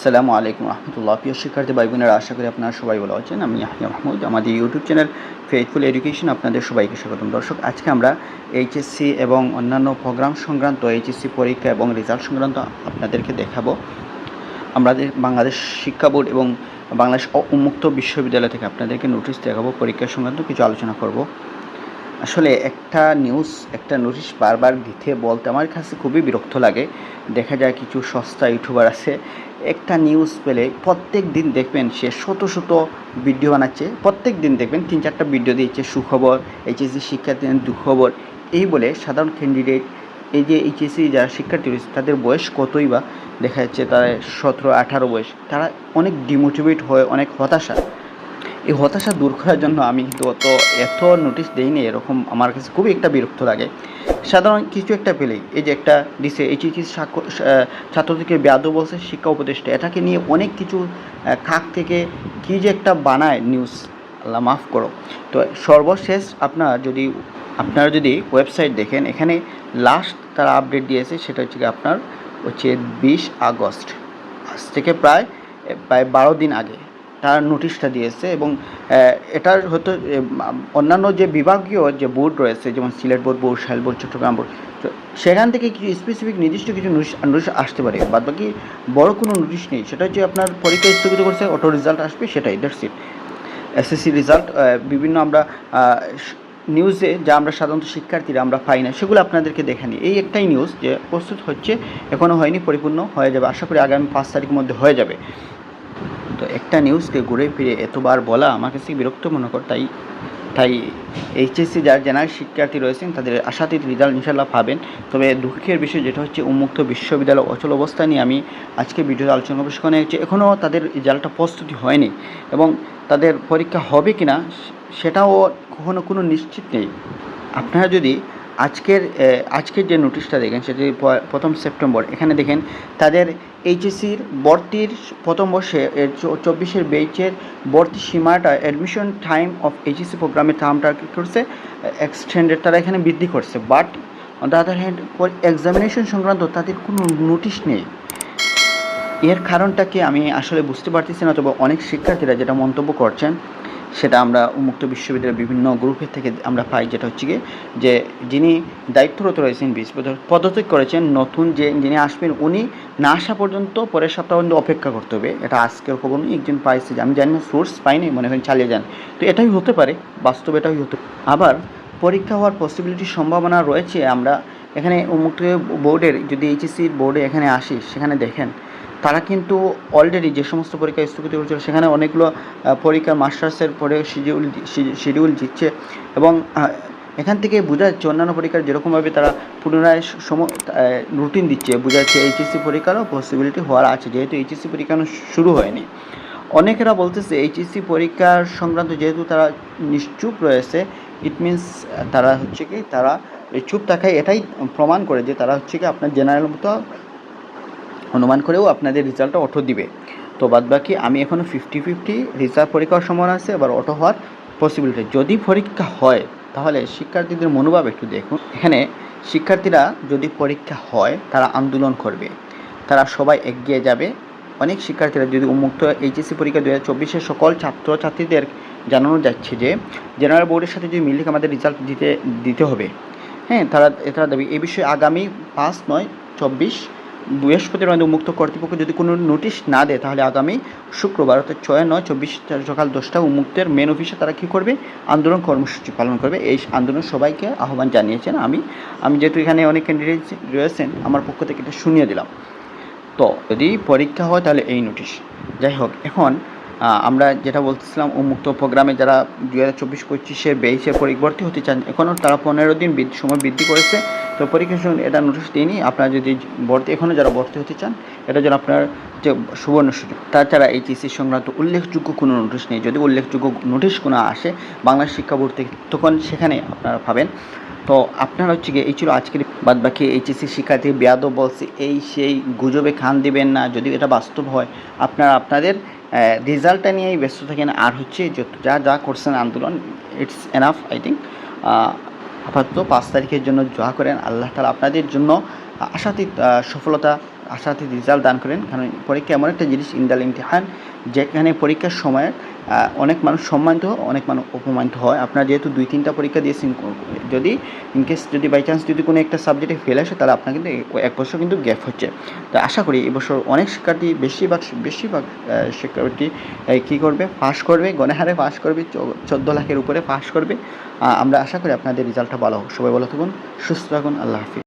আসসালামু আলাইকুম রহমতুল্লাহ। প্রিয় শিক্ষার্থী ভাই বোনেরা আশা করি আপনারা সবাই ভালো আছেন। আমি ইয়াহিয়া মাহমুদ। আমাদের ইউটিউব চ্যানেল ফেথফুল এডুকেশন আপনাদের সবাইকে স্বাগতম। দর্শক, আজকে আমরা এইচএসসি এবং অন্যান্য প্রোগ্রাম সংক্রান্ত এইচএসসি পরীক্ষা এবং রেজাল্ট সংক্রান্ত আপনাদেরকে দেখাবো। আমাদের বাংলাদেশ শিক্ষা বোর্ড এবং বাংলাদেশ উন্মুক্ত বিশ্ববিদ্যালয় থেকে আপনাদেরকে নোটিশ দেখাবো, পরীক্ষা সংক্রান্ত কিছু আলোচনা করব। আসলে একটা নিউজ একটা নোটিশ বারবার দিতে বলতে আমার কাছে খুবই বিরক্ত লাগে। দেখা যায় কিছু সস্তা ইউটিউবার আছে, একটা নিউজ পেলে প্রত্যেক দিন দেখবেন সে শত শত ভিডিও বানাচ্ছে, প্রত্যেক দিন দেখবেন তিন চারটা ভিডিও দিচ্ছে সুখবর এইচএসসি শিক্ষার্থীদের দুঃখবর, এই বলে সাধারণ ক্যান্ডিডেট এই যে এইচএসসি যারা শিক্ষার্থী রয়েছে, তাদের বয়স কতই বা? দেখা যাচ্ছে তারা সতেরো আঠারো বয়স, তারা অনেক ডিমোটিভেট হয়, অনেক হতাশা। এই হতাশা দূর করার জন্য আমি কিন্তু অত এত নোটিশ দেইনি, এরকম আমার কাছে খুবই একটা বিরক্ত লাগে। সাধারণ কিছু একটা পেলেই এই যে একটা দিছে এইচএসি ছাত্রদেরকে ব্যাধ বলছে, শিক্ষা উপদেষ্টা, এটাকে নিয়ে অনেক কিছু খাক থেকে কী যে একটা বানায় নিউজ আল্লাহ মাফ করো। তো সর্বশেষ আপনার যদি, আপনারা যদি ওয়েবসাইট দেখেন, এখানে লাস্ট তারা আপডেট দিয়েছে, সেটা হচ্ছে আপনার হচ্ছে বিশ আগস্ট। আজ থেকে প্রায় প্রায় বারো দিন আগে। তার নোটিশটা দিয়েছে এবং এটার হয়তো অন্যান্য যে বিভাগীয় যে বোর্ড রয়েছে, যেমন Sylhet board, Barishal board, Chattogram board, তো সেখান থেকে কিছু স্পেসিফিক নির্দিষ্ট কিছু নোটিশ আসতে পারে। বাদ বাকি বড় কোনো নোটিশ নেই। সেটা হচ্ছে আপনার পরীক্ষা স্থগিত করছে, অটো রেজাল্ট আসবে, সেটাই দ্যাটস ইট এসএসসি রেজাল্ট বিভিন্ন আমরা নিউজে যা আমরা সাধারণত শিক্ষার্থীরা আমরা পাই না, সেগুলো আপনাদেরকে দেখানি এই একটাই নিউজ যে, প্রস্তুত হচ্ছে এখনও হয়নি, পরিপূর্ণ হয়ে যাবে। আশা করি আগামী পাঁচ তারিখের মধ্যে হয়ে যাবে। তো একটা নিউজকে ঘুরে ফিরে এতবার বলা আমার কাছে বিরক্ত মনে কর, তাই তাই এইচএসসি যারা জেনারেল শিক্ষার্থী রয়েছেন তাদের আশাতীত রেজাল্ট ইনশাল্লাহ পাবেন। তবে দুঃখের বিষয় যেটা হচ্ছে, উন্মুক্ত বিশ্ববিদ্যালয় অচল অবস্থা নিয়ে আমি আজকে ভিডিওতে আলোচনা করব। সেখানে হচ্ছে, এখনও তাদের রেজাল্টটা প্রস্তুতি হয়নি এবং তাদের পরীক্ষা হবে কি না সেটাও কখনো কোনো নিশ্চিত নেই। আপনারা যদি আজকের আজকের যে নোটিশটা দেখেন, সেটি প্রথম সেপ্টেম্বর। এখানে দেখেন, তাদের এইচএসির ভর্তির প্রথম বর্ষে, এর চব্বিশের বেচের ভর্তি সীমাটা অ্যাডমিশন টাইম অফ এইচএসি প্রোগ্রামের টার্মটা কী করছে? এক্সটেন্ডেড তারা এখানে বৃদ্ধি করছে। But on the other hand examination সংক্রান্ত তাদের কোনো নোটিশ নেই। এর কারণটা কি আমি আসলে বুঝতে পারতেছি না, তবে অনেক শিক্ষার্থীরা যেটা মন্তব্য করছেন সেটা আমরা উন্মুক্ত বিশ্ববিদ্যালয়ের বিভিন্ন গ্রুপের থেকে আমরা পাই, যেটা হচ্ছে গিয়ে যে যিনি দায়িত্বরত রয়েছেন বিশ পদত্যাগ করেছেন, নতুন যে যিনি আসবেন উনি না আসা পর্যন্ত পরের সপ্তাহ পর্যন্ত অপেক্ষা করতে হবে। এটা আজকের খবর নয়, একজন পাইছে যে, আমি জানি না সোর্স পাইনি, মনে হয় চালিয়ে যান। তো এটাই হতে পারে, বাস্তবে এটাই হতে আবার পরীক্ষা হওয়ার পসিবিলিটির সম্ভাবনা রয়েছে, আমরা এখানে উন্মুক্ত বোর্ডের, যদি এইচএসসির বোর্ডে এখানে আসি, সেখানে দেখেন তারা কিন্তু অলরেডি যে সমস্ত পরীক্ষা স্থগিত করেছিল, সেখানে অনেকগুলো পরীক্ষার মাস্টার্সের পরে শিডিউল শিডিউল দিচ্ছে এবং এখান থেকে বোঝা যাচ্ছে অন্যান্য পরীক্ষার যেরকমভাবে তারা পুনরায় সম রুটিন দিচ্ছে, বোঝা যাচ্ছে এইচএসসি পরীক্ষারও পসিবিলিটি হওয়ার আছে, যেহেতু এইচএসসি পরীক্ষা শুরু হয়নি। অনেকেরা বলতেছে এইচএসসি পরীক্ষার সংক্রান্ত যেহেতু তারা নিশ্চুপ রয়েছে ইট মিনস তারা হচ্ছে কি, তারা চুপ থাকায় এটাই প্রমাণ করে যে তারা হচ্ছে কি আপনার জেনারেল মতো অনুমান করেও আপনাদের রেজাল্টটা অটো দিবে। তো বাদবাকি আমি এখনও ফিফটি ফিফটি রেজাল্ট পরীক্ষার সম্ভাবনা আছে আবার অটো হওয়ার পসিবিলিটি যদি পরীক্ষা হয়, তাহলে শিক্ষার্থীদের মনোভাব একটু দেখুন। এখানে শিক্ষার্থীরা যদি পরীক্ষা হয়, তারা আন্দোলন করবে। তারা সবাই এগিয়ে যাবে। অনেক শিক্ষার্থীরা যদি উন্মুক্ত এইচএসসি পরীক্ষা দু হাজার চব্বিশের সকল ছাত্রছাত্রীদের জানানো যাচ্ছে যে, জেনারেল বোর্ডের সাথে যদি মিলিয়ে আমাদের রেজাল্ট দিতে দিতে হবে। হ্যাঁ তারা তারা দাবি। এই বিষয়ে আগামী পাঁচ নয়, চব্বিশ বৃহস্পতিবার উন্মুক্ত কর্তৃপক্ষ যদি কোনো নোটিশ না দেয়, তাহলে আগামী শুক্রবার অর্থাৎ ছয় নয় চব্বিশ সকাল দশটা উন্মুক্তের মেন অফিসে তারা কী করবে? আন্দোলন কর্মসূচি পালন করবে। এই আন্দোলন সবাইকে আহ্বান জানিয়েছেন আমি। আমি যেহেতু এখানে অনেক ক্যান্ডিডেট রয়েছেন, আমার পক্ষ থেকে এটা শুনিয়ে দিলাম। তো যদি পরীক্ষা হয়, তাহলে এই নোটিশ। যাই হোক, এখন আমরা যেটা বলতেছিলাম, উন্মুক্ত প্রোগ্রামে যারা দু হাজার চব্বিশ পঁচিশে বেইশের পরিবর্তী হতে চান, এখনও তারা পনেরো দিন সময় বৃদ্ধি করেছে। তো পরীক্ষার সময় এটা নোটিশ দিইনি। আপনারা যদি ভর্তি এখনও যারা ভর্তি হতে চান, এটা যেন আপনার যে সুবর্ণ সুযোগ, তাছাড়া এইচএসসি সংক্রান্ত উল্লেখযোগ্য কোনো নোটিশ নেই। যদি উল্লেখযোগ্য নোটিশ কোনো আসে বাংলা শিক্ষা বোর্ড থেকে, তখন সেখানে আপনারা পাবেন। তো আপনারা হচ্ছে গিয়ে, এই ছিল আজকের বাদ বাকি এইচএসসি শিক্ষার্থী বেয়াদব বলছে, এই সেই গুজবে খান দিবেন না। যদি এটা বাস্তব হয়, আপনারা আপনাদের রেজাল্টটা নিয়েই ব্যস্ত থাকেন। আর হচ্ছে যা যা করছেন আন্দোলন ইটস এনাফ আই থিঙ্ক আপাতত পাঁচ তারিখের জন্য দোয়া করেন। আল্লাহ তালা আপনাদের জন্য আশাতীত সফলতা আহ, আশাতে রেজাল্ট দান করেন। কারণ পরীক্ষা এমন একটা জিনিস ইন্দাল ইমতিহান যেখানে পরীক্ষার সময় অনেক মানুষ সম্মানিত অনেক মানুষ অপমানিত হয়। আপনারা যেহেতু দুই তিনটা পরীক্ষা দিয়েছেন যদি ইনকেস যদি বাই চান্স যদি কোনো একটা সাবজেক্টে ফেল আসে তাহলে আপনার কিন্তু এক বছর কিন্তু গ্যাপ হচ্ছে। তো আশা করি এবছর অনেক শিক্ষার্থী বেশিরভাগ বেশিরভাগ শিক্ষার্থী কী করবে? পাস করবে গণহারে পাস করবে চোদ্দ লাখের উপরে পাস করবে। আমরা আশা করি আপনাদের রেজাল্টটা ভালো হোক। সবাই ভালো থাকুন সুস্থ থাকুন আল্লাহ হাফিজ।